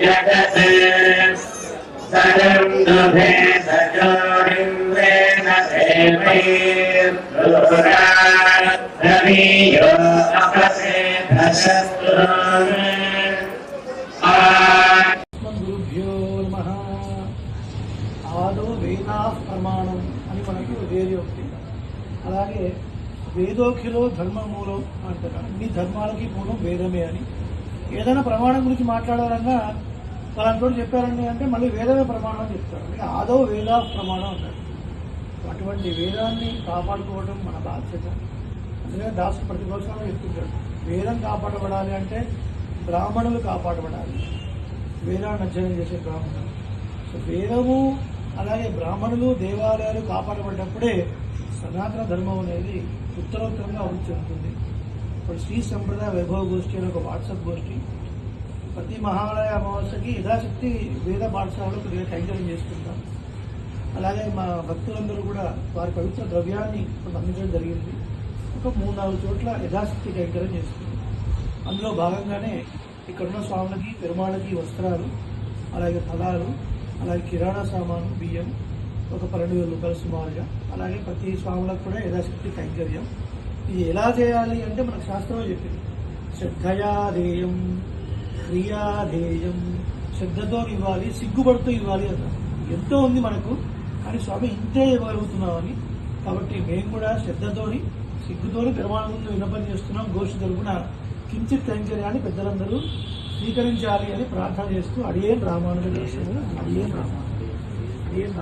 जगत् सरं दुभे सजोरिन्द्रेण देवैर्दूरा रवीयो अपसे धशस्तु आ గురుభ్యో నమ ఆదో వేదా ప్రమాణం అని మనకి వేదోక్తి అలాగే వేదోఖ్యలో ధర్మమూలం అంటారు అన్ని ధర్మాలకి మూలం వేదమే అని ఏదైనా ప్రమాణం గురించి మాట్లాడాలన్నా పలాంటి చెప్పారండి అంటే మళ్ళీ వేదమే ప్రమాణం అని చెప్తారు. అంటే ఆదో వేద ప్రమాణం అంటారు. అటువంటి వేదాన్ని కాపాడుకోవడం మన బాధ్యత. అందుకే దాసు ప్రతి దోషంలో చెప్తుంటాడు వేదం కాపాడబడాలి అంటే బ్రాహ్మణులు కాపాడబడాలి. వేదాన్ని అధ్యయనం చేసే బ్రాహ్మణులు. సో వేదము అలాగే బ్రాహ్మణులు దేవాలయాలు కాపాడబడ్డప్పుడే సనాతన ధర్మం అనేది ఉత్తరోత్తరంగా అభివృద్ధి చెందుతుంది. ఇప్పుడు శ్రీ సంప్రదాయ వైభవ గోష్ఠి అని ఒక వాట్సాప్ గోష్ఠి. ప్రతి మహాలయ అమావాస్యకి యథాశక్తి వేద పాఠశాలలో కొద్దిగా కైంకర్యం చేసుకుంటాం. అలాగే మా భక్తులందరూ కూడా వారి పవిత్ర ద్రవ్యాన్ని కొంత అందించడం జరిగింది. ఒక మూడు నాలుగు చోట్ల యథాశక్తి కైంకర్యం చేస్తుంది అందులో భాగంగానే ఇక్కడున్న స్వాములకి పెరుమాళ్ళకి వస్త్రాలు అలాగే ఫలాలు అలాగే కిరాణా సామాను బియ్యం ఒక పన్నెండు వేల రూపాయలు సుమారుగా అలాగే ప్రతి స్వాములకు కూడా యథాశక్తి కైంకర్యం. ఇది ఎలా చేయాలి అంటే మనకు శాస్త్రంలో చెప్పింది. శ్రద్ధయాధేయం క్రియాధేయం శ్రద్ధతో ఇవ్వాలి సిగ్గుపడుతూ ఇవ్వాలి అన్నారు. ఎంతో ఉంది మనకు కానీ స్వామి ఇంతే ఇవ్వగలుగుతున్నామని. కాబట్టి మేము కూడా శ్రద్ధతోని సిగ్గుతోని ప్రమాణంలో ముందు విన్నపం చేస్తున్నాం. గోషి తరపున కించిత్ కైంకర్యాన్ని పెద్దలందరూ స్వీకరించాలి అని ప్రార్థన చేస్తూ అడియేం రామానుజ అడియేం అడియేన్ అడియేం అడియేన్